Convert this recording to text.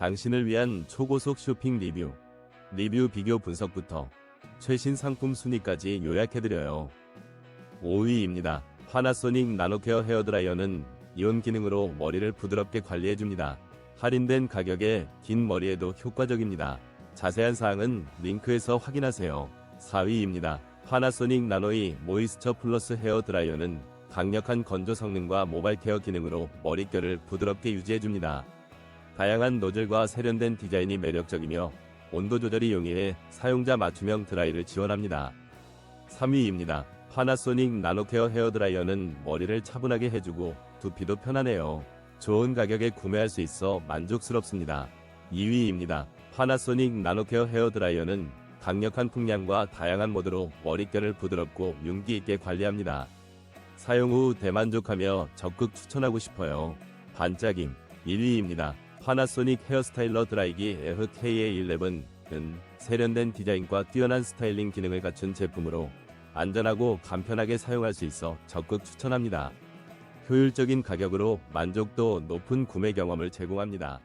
당신을 위한 초고속 쇼핑 리뷰, 리뷰 비교 분석부터 최신 상품 순위까지 요약해드려요. 5위입니다. 파나소닉 나노케어 헤어드라이어는 이온 기능으로 머리를 부드럽게 관리해줍니다. 할인된 가격에 긴 머리에도 효과적입니다. 자세한 사항은 링크에서 확인하세요. 4위입니다. 파나소닉 나노이 모이스처 플러스 헤어 드라이어는 강력한 건조 성능과 모발 케어 기능으로 머릿결을 부드럽게 유지해줍니다. 다양한 노즐과 세련된 디자인이 매력적이며 온도 조절이 용이해 사용자 맞춤형 드라이를 지원합니다. 3위입니다. 파나소닉 나노케어 헤어 드라이어는 머리를 차분하게 해주고 두피도 편하네요. 좋은 가격에 구매할 수 있어 만족스럽습니다. 2위입니다. 파나소닉 나노케어 헤어 드라이어는 강력한 풍량과 다양한 모드로 머릿결을 부드럽고 윤기 있게 관리합니다. 사용 후 대만족하며 적극 추천하고 싶어요. 반짝임 1위입니다. 파나소닉 헤어스타일러 드라이기 에흐 KA11은 세련된 디자인과 뛰어난 스타일링 기능을 갖춘 제품으로 안전하고 간편하게 사용할 수 있어 적극 추천합니다. 효율적인 가격으로 만족도 높은 구매 경험을 제공합니다.